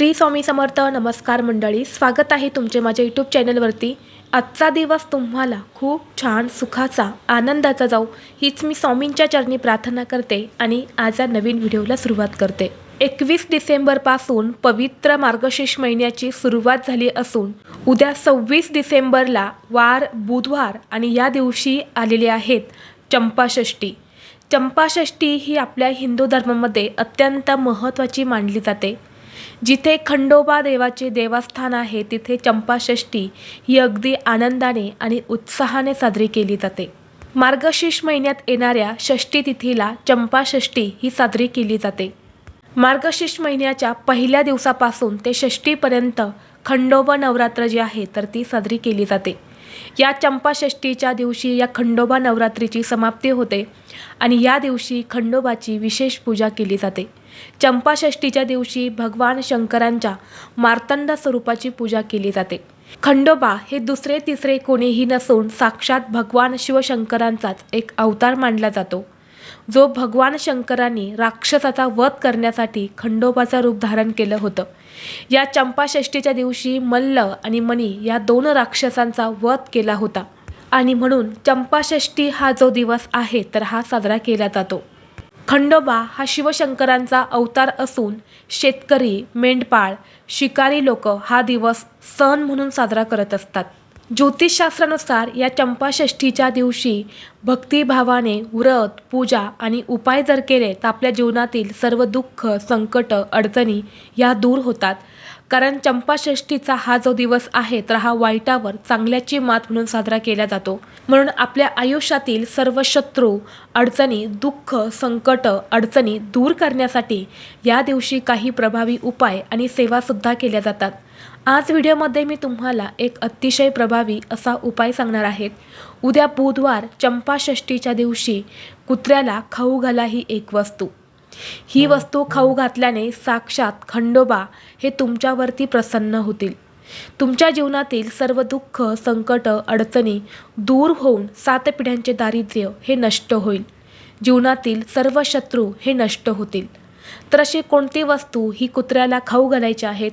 श्री स्वामी समर्थ नमस्कार मंडळी स्वागत आहे तुमचे माझ्या यूट्यूब चॅनलवरती. आजचा दिवस तुम्हाला खूप छान सुखाचा आनंदाचा जाऊ हीच मी स्वामींच्या चरणी प्रार्थना करते आणि आज या नवीन व्हिडिओला सुरुवात करते. एकवीस डिसेंबरपासून पवित्र मार्गशीर्ष महिन्याची सुरुवात झाली असून उद्या सव्वीस डिसेंबरला वार बुधवार आणि या दिवशी आलेले आहेत चंपाषष्ठी चंपाषष्ठी ही आपल्या हिंदू धर्मामध्ये अत्यंत महत्त्वाची मानली जाते. जिथे खंडोबा देवाचे देवस्थान आहे तिथे चंपाषष्ठी ही अगदी आनंदाने आणि उत्साहाने साजरी केली जाते. मार्गशीर्ष महिन्यात येणाऱ्या षष्ठी तिथीला चंपाषष्ठी ही साजरी केली जाते. मार्गशीर्ष महिन्याच्या पहिल्या दिवसापासून ते षष्टीपर्यंत खंडोबा नवरात्र जी आहे तर ती साजरी केली जाते. या चंपाषष्ठीच्या दिवशी या खंडोबा नवरात्रीची समाप्ती होते आणि या दिवशी खंडोबाची विशेष पूजा केली जाते. चंपाषष्ठीच्या दिवशी भगवान शंकरांच्या मार्तंड स्वरूपाची पूजा केली जाते. खंडोबा हे दुसरे तिसरे कोणीही नसून साक्षात भगवान शिवशंकरांचाच एक अवतार मानला जातो. जो भगवान शंकरांनी राक्षसाचा वध करण्यासाठी खंडोबाचं रूप धारण केलं होतं. या चंपाषष्ठीच्या दिवशी मल्ल आणि मणी या दोन राक्षसांचा वध केला होता. आणि म्हणून चंपाषष्ठी हा जो दिवस आहे तर हा साजरा केला जातो. खंडोबा हा शिवशंकरांचा अवतार असून शेतकरी मेंढपाळ शिकारी लोक हा दिवस सण म्हणून साजरा करत असतात. ज्योतिषशास्त्रानुसार या चंपाषष्ठीच्या दिवशी भक्तिभावाने व्रत पूजा आणि उपाय जर केले तर आपल्या जीवनातील सर्व दुःख संकट अडचणी या दूर होतात. कारण चंपाषष्ठीचा हा जो दिवस आहे तर हा वाईटावर चांगल्याची मात म्हणून साजरा केला जातो. म्हणून आपल्या आयुष्यातील सर्व शत्रू अडचणी दुःख संकट अडचणी दूर करण्यासाठी या दिवशी काही प्रभावी उपाय आणि सेवासुद्धा केल्या जातात. आज व्हिडिओमध्ये मी तुम्हाला एक अतिशय प्रभावी असा उपाय सांगणार आहेत उद्या बुधवार चंपाषष्ठीच्या दिवशी कुत्र्याला खाऊ घाला ही एक वस्तू. ही वस्तू खाऊ घातल्याने साक्षात खंडोबा हे तुमच्यावरती प्रसन्न होतील. तुमच्या जीवनातील सर्व दुःख संकट अडचणी दूर होऊन सात पिढ्यांचे दारिद्र्य हे नष्ट होईल. जीवनातील सर्व शत्रू हे नष्ट होतील. तर अशी कोणती वस्तू ही कुत्र्याला खाऊ घालायची आहेत?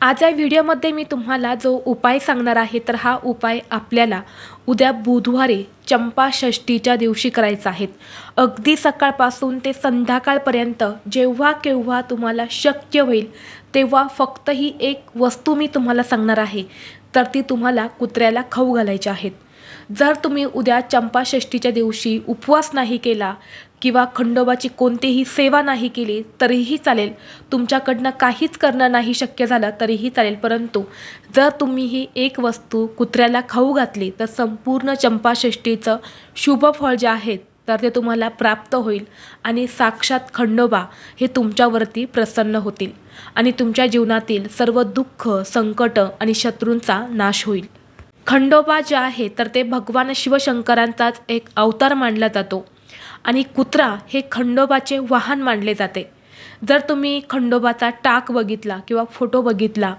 आज या व्हिडिओमध्ये मी तुम्हाला जो उपाय सांगणार आहे तर हा उपाय आपल्याला उद्या बुधवारी चंपाषष्ठीच्या दिवशी करायचा आहे. अगदी सकाळपासून ते संध्याकाळपर्यंत जेव्हा केव्हा तुम्हाला शक्य होईल तेव्हा फक्त ही एक वस्तू मी तुम्हाला सांगणार आहे तर ती तुम्हाला कुत्र्याला खाऊ घालायची आहेत जर तुम्ही उद्या चंपाषष्ठीच्या दिवशी उपवास नाही केला किंवा खंडोबाची कोणतीही सेवा नाही केली तरीही चालेल. तुमच्याकडनं काहीच करणं नाही शक्य झालं तरीही चालेल. परंतु जर तुम्ही ही एक वस्तू कुत्र्याला खाऊ घातली तर संपूर्ण चंपाषष्ठीचं शुभफळ जे आहे तर ते तुम्हाला प्राप्त होईल आणि साक्षात खंडोबा हे तुमच्यावरती प्रसन्न होतील आणि तुमच्या जीवनातील सर्व दुःख संकट आणि शत्रूंचा नाश होईल. खंडोबा जे आहे तर ते भगवान शिवशंकरांचाच एक अवतार मानला जातो. आणि कुत्रा हे खंडोबाचे वाहन मानले जाते. जर तुम्ही खंडोबाचा टाक बघितला किंवा फोटो बघितला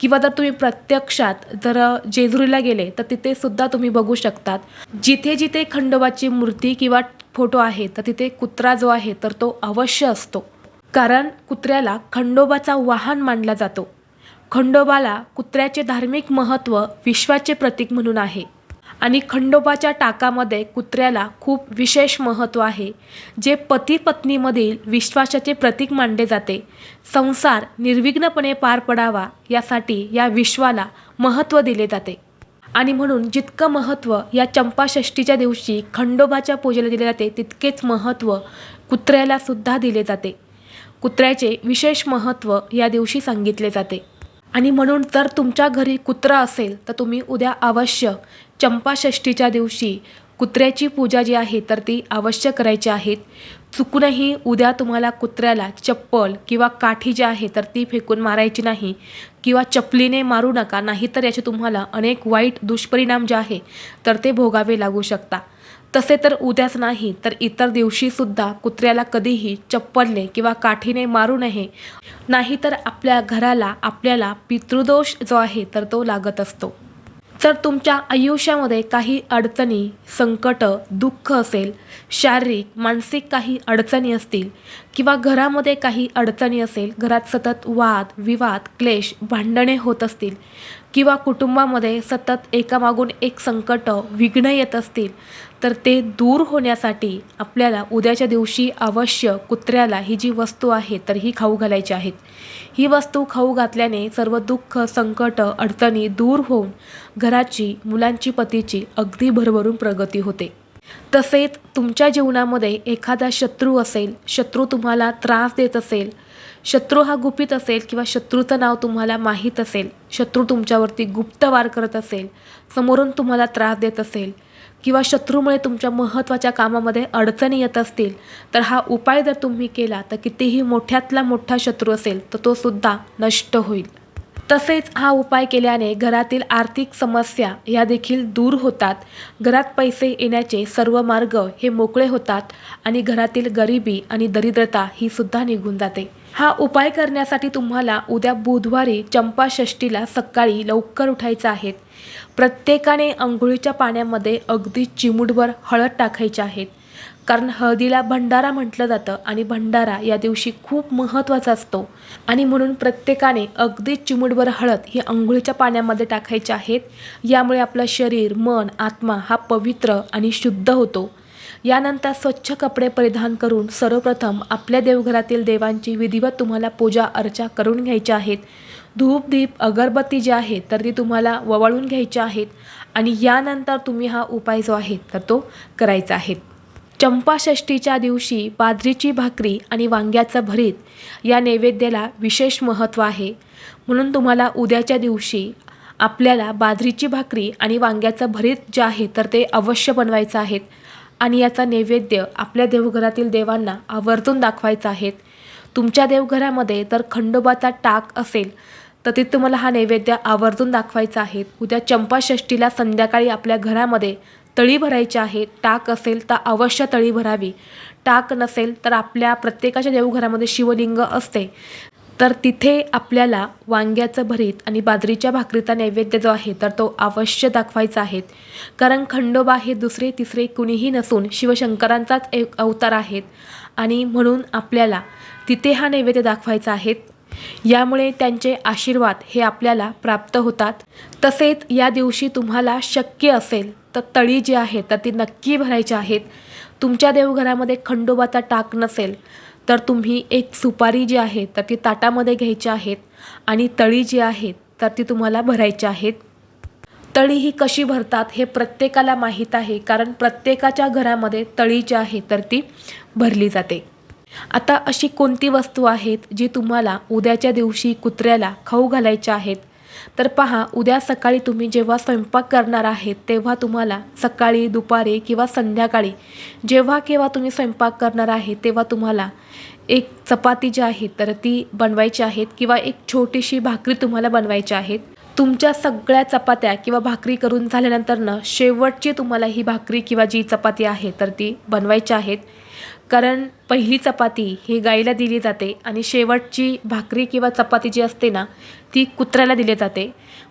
किंवा जर तुम्ही प्रत्यक्षात जर जेजुरीला गेले तर तिथे सुद्धा तुम्ही बघू शकतात. जिथे जिथे खंडोबाची मूर्ती किंवा फोटो आहे तर तिथे कुत्रा जो आहे तर तो अवश्य असतो. कारण कुत्र्याला खंडोबाचा वाहन मानला जातो. खंडोबाला कुत्र्याचे धार्मिक महत्त्व विश्वाचे प्रतीक म्हणून आहे. आणि खंडोबाच्या टाकामध्ये कुत्र्याला खूप विशेष महत्त्व आहे जे पती पत्नीमधील विश्वासाचे प्रतीक मानले जाते. संसार निर्विघ्नपणे पार पडावा यासाठी या विश्वाला महत्त्व दिले जाते. आणि म्हणून जितकं महत्त्व या चंपाषष्ठीच्या दिवशी खंडोबाच्या पूजेला दिले जाते तितकेच महत्त्व कुत्र्याला सुद्धा दिले जाते. कुत्र्याचे विशेष महत्त्व या दिवशी सांगितले जाते. आणि म्हणून जर तुमच्या घरी कुत्रा असेल तर तुम्ही उद्या अवश्य चंपाषष्ठीच्या दिवशी कुत्र्याची पूजा जी आहे तर ती अवश्य करायची आहे. चुकूनही उद्या तुम्हाला कुत्र्याला चप्पल किंवा काठी जी आहे तर ती फेकून मारायची नाही किंवा चपलीने मारू नका नाहीतर याचे तुम्हाला अनेक वाईट दुष्परिणाम जे आहे तर ते भोगावे लागू शकता. तसे तर उद्याच नाही तर इतर दिवशीसुद्धा कुत्र्याला कधीही चप्पलने किंवा काठीने मारू नये नाहीतर आपल्या घराला आपल्याला पितृदोष जो आहे तर तो लागत असतो. जर तुमच्या आयुष्यामध्ये काही अडचणी संकट दुःख असेल शारीरिक मानसिक काही अडचणी असतील किंवा घरामध्ये काही अडचणी असेल घरात सतत वाद विवाद क्लेश भांडणे होत असतील किंवा कुटुंबामध्ये सतत एकामागून एक संकट विघ्न येत असतील तर ते दूर होण्यासाठी आपल्याला उद्याच्या दिवशी अवश्य कुत्र्याला ही जी वस्तू आहे तर ही खाऊ घालायची आहेत. ही वस्तू खाऊ घातल्याने सर्व दुःख संकट अडचणी दूर होऊन घराची मुलांची पतीची अगदी भरभरून प्रगती होते. तसेच तुमच्या जीवनामध्ये एखादा शत्रू असेल शत्रू तुम्हाला त्रास देत असेल शत्रू हा गुपित असेल किंवा शत्रूचं नाव तुम्हाला माहीत असेल शत्रू तुमच्यावरती गुप्त वार करत असेल समोरून तुम्हाला त्रास देत असेल किंवा शत्रूमुळे तुमच्या महत्त्वाच्या कामामध्ये अडचणी येत असतील तर हा उपाय जर तुम्ही केला तर कितीही मोठ्यातला मोठा शत्रू असेल तर तो सुद्धा नष्ट होईल. तसेच हा उपाय केल्याने घरातील आर्थिक समस्या या देखील दूर होतात. घरात पैसे येण्याचे सर्व मार्ग हे मोकळे होतात आणि घरातील गरिबी आणि दरिद्रता ही सुद्धा निघून जाते. हा उपाय करण्यासाठी तुम्हाला उद्या बुधवारी चंपाषष्टीला सकाळी लवकर उठायचं आहे प्रत्येकाने अंघोळीच्या पाण्यामध्ये अगदी चिमूटभर हळद टाकायची आहेत. कारण हळदीला भंडारा म्हटलं जातं आणि भंडारा या दिवशी खूप महत्त्वाचा असतो. आणि म्हणून प्रत्येकाने अगदी चिमुटभर हळद ही आंघोळीच्या पाण्यामध्ये टाकायचे आहेत. यामुळे आपलं शरीर मन आत्मा हा पवित्र आणि शुद्ध होतो. यानंतर स्वच्छ कपडे परिधान करून सर्वप्रथम आपल्या देवघरातील देवांची विधिवत तुम्हाला पूजा अर्चा करून घ्यायच्या आहेत. धूप दीप अगरबत्ती जी आहे तर ती तुम्हाला ववाळून घ्यायच्या आहेत. आणि यानंतर तुम्ही हा उपाय जो आहे तर तो करायचा आहे. चंपाषष्टीच्या दिवशी बाजरीची भाकरी आणि वांग्याचं भरीत या नैवेद्याला विशेष महत्त्व आहे. म्हणून तुम्हाला उद्याच्या दिवशी आपल्याला बाजरीची भाकरी आणि वांग्याचं भरीत जे आहे तर ते अवश्य बनवायचं आहेत आणि याचा नैवेद्य आपल्या देवघरातील देवांना आवर्जून दाखवायचा आहे. तुमच्या देवघरामध्ये तर खंडोबाचा टाक असेल तर ते तुम्हाला हा नैवेद्य आवर्जून दाखवायचा आहे. उद्या चंपाषष्टीला संध्याकाळी आपल्या घरामध्ये तळी भरायची आहे टाक असेल तर अवश्य तळी भरावी. टाक नसेल तर आपल्या प्रत्येकाच्या देवघरामध्ये शिवलिंग असते. तर तिथे आपल्याला वांग्याचं भरीत आणि बाजरीच्या भाकरीचा नैवेद्य जो आहे तर तो अवश्य दाखवायचा आहे. कारण खंडोबा हे दुसरे तिसरे कुणीही नसून शिवशंकरांचाच एक अवतार आहेत. आणि म्हणून आपल्याला तिथे हा नैवेद्य दाखवायचा आहे. यामुळे त्यांचे आशीर्वाद हे आपल्याला प्राप्त होतात. तसेच या दिवशी तुम्हाला शक्य असेल तर तळी जी आहे तर ती नक्की भरायची आहेत. तुमच्या देवघरामध्ये खंडोबाचा टाक नसेल तर तुम्ही एक सुपारी जी आहे तर ती ताटामध्ये घ्यायची आहेत आणि तळी जी आहे तर ती तुम्हाला भरायची आहेत तळी ही कशी भरतात हे प्रत्येकाला माहीत आहे कारण प्रत्येकाच्या घरामध्ये तळी जी आहे तर ती भरली जाते. आता अशी कोणती वस्तू आहेत जी तुम्हाला उद्याच्या दिवशी कुत्र्याला खाऊ घालायच्या आहेत? तर पहा उद्या सकाळी तुम्ही जेव्हा स्वयंपाक करणार आहेत तेव्हा तुम्हाला सकाळी दुपारी किंवा संध्याकाळी जेव्हा केव्हा तुम्ही स्वयंपाक करणार आहे तेव्हा तुम्हाला एक चपाती जी आहे तर ती बनवायची आहेत किंवा एक छोटीशी भाकरी तुम्हाला बनवायची आहेत तुमच्या सगळ्या चपात्या किंवा भाकरी करून झाल्यानंतरनं शेवटची तुम्हाला ही भाकरी किंवा जी चपाती आहे तर ती बनवायची आहेत. कारण पहिली चपाती ही गाईला दिली जाते आणि शेवटची भाकरी किंवा चपाती जी असते ना ती कुत्र्याला दिली जाते.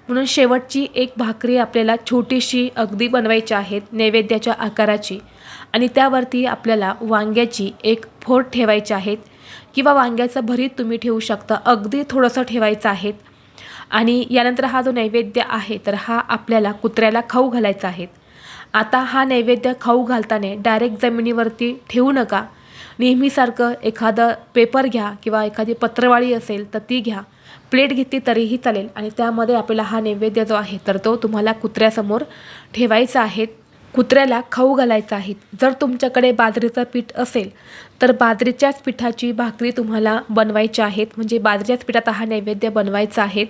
म्हणून शेवटची एक भाकरी आपल्याला छोटीशी अगदी बनवायची आहेत नैवेद्याच्या आकाराची. आणि त्यावरती आपल्याला वांग्याची एक फोड ठेवायची आहेत किंवा वांग्याचं भरीत तुम्ही ठेवू शकता अगदी थोडंसं ठेवायचं आहे. आणि यानंतर हा जो नैवेद्य आहे तर हा आपल्याला कुत्र्याला खाऊ घालायचा आहे. आता हा नैवेद्य खाऊ घालताना डायरेक्ट जमिनीवरती ठेवू नका. नेहमीसारखं एखादं पेपर घ्या किंवा एखादी पत्रवाळी असेल तर ती घ्या. प्लेट घेतली तरीही चालेल आणि त्यामध्ये आपल्याला हा नैवेद्य जो आहे तर तो तुम्हाला कुत्र्यासमोर ठेवायचा आहे. कुत्र्याला खाऊ घालायचं आहे. जर तुमच्याकडे बाजरीचं पीठ असेल तर बाजरीच्याच पिठाची भाकरी तुम्हाला बनवायची आहेत. म्हणजे बाजरीच्याच पिठात हा नैवेद्य बनवायचा आहे.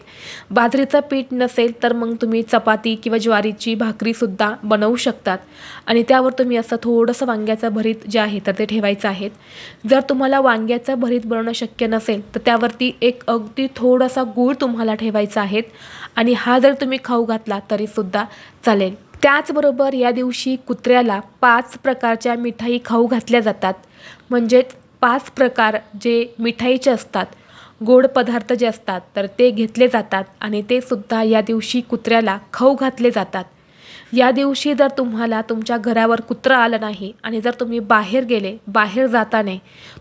बाजरीचं पीठ नसेल तर मग तुम्ही चपाती किंवा ज्वारीची भाकरीसुद्धा बनवू शकतात. आणि त्यावर तुम्ही असं थोडंसं वांग्याचं भरीत जे आहे तर ते ठेवायचं आहे. जर तुम्हाला वांग्याचं भरीत बनवणं शक्य नसेल तर त्यावरती एक अगदी थोडासा गूळ तुम्हाला ठेवायचा आहे. आणि हा जर तुम्ही खाऊ घातला तरीसुद्धा चालेल. त्याचबरोबर या दिवशी कुत्र्याला पाच प्रकारच्या मिठाई खाऊ घातल्या जातात. म्हणजेच पाच प्रकार जे मिठाईचे असतात गोड पदार्थ जे असतात तर ते घेतले जातात आणि ते सुद्धा या दिवशी कुत्र्याला खाऊ घातले जातात. या दिवशी जर तुम्हाला तुमच्या घरावर कुत्रं आलं नाही आणि जर तुम्ही बाहेर गेले बाहेर जाताना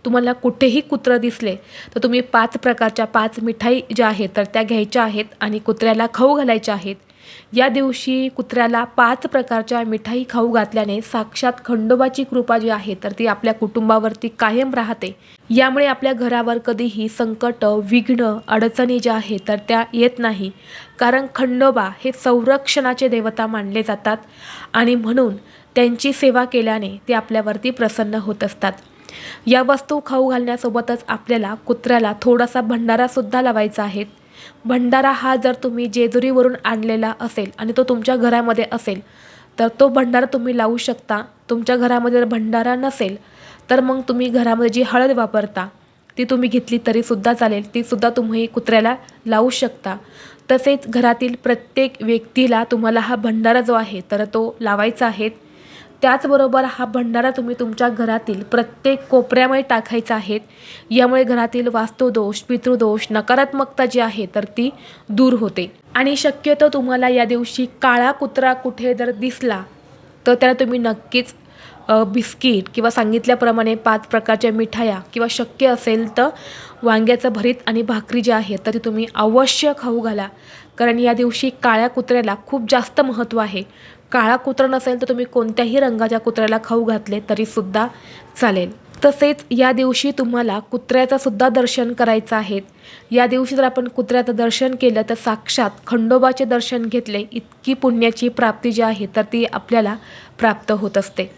तुम्हाला कुठेही कुत्रं दिसले तर तुम्ही पाच प्रकारच्या पाच मिठाई ज्या आहेत तर त्या घ्यायच्या आहेत आणि कुत्र्याला खाऊ घालायच्या आहेत. या दिवशी कुत्र्याला पाच प्रकारच्या मिठाई खाऊ घातल्याने साक्षात खंडोबाची कृपा जी आहे तर ती आपल्या कुटुंबावरती कायम राहते. यामुळे आपल्या घरावर कधीही संकट विघ्न अडचणी ज्या आहेत तर त्या येत नाही. कारण खंडोबा हे संरक्षणाचे देवता मानले जातात आणि म्हणून त्यांची सेवा केल्याने ते आपल्यावरती प्रसन्न होत असतात. या वस्तू खाऊ घालण्यासोबतच आपल्याला कुत्र्याला थोडासा भंडारासुद्धा लावायचा आहे. भंडारा हा जर तुम्ही जेजुरीवरून आणलेला असेल आणि तो तुमच्या घरामध्ये असेल तर तो भंडारा तुम्ही लावू शकता. तुमच्या घरामध्ये जर भंडारा नसेल तर मग तुम्ही घरामध्ये जी हळद वापरता ती तुम्ही घेतली तरीसुद्धा चालेल. तीसुद्धा तुम्ही कुत्र्याला लावू शकता. तसेच घरातील प्रत्येक व्यक्तीला तुम्हाला हा भंडारा जो आहे तर तो लावायचा आहे. त्याचबरोबर हा भंडारा तुम्ही तुमच्या घरातील प्रत्येक कोपऱ्यामध्ये टाकायचा आहे. यामुळे घरातील वास्तुदोष पितृदोष नकारात्मकता जी आहे तर ती दूर होते. आणि शक्यतो तुम्हाला या दिवशी काळा कुत्रा कुठे जर दिसला तर त्याला तुम्ही नक्कीच बिस्किट किंवा सांगितल्याप्रमाणे पाच प्रकारच्या मिठाया किंवा शक्य असेल तर वांग्याचं भरीत आणि भाकरी जी आहे तर ती तुम्ही अवश्य खाऊ घाला. कारण या दिवशी काळ्या कुत्र्याला खूप जास्त महत्त्व आहे. काळा कुत्रा नसेल तर तुम्ही कोणत्याही रंगाच्या कुत्र्याला खाऊ घातले तरीसुद्धा चालेल. तसेच या दिवशी तुम्हाला कुत्र्याचं सुद्धा दर्शन करायचं आहे. या दिवशी जर आपण कुत्र्याचं दर्शन केलं तर साक्षात खंडोबाचे दर्शन घेतले इतकी पुण्याची प्राप्ती जी आहे तर ती आपल्याला प्राप्त होत असते.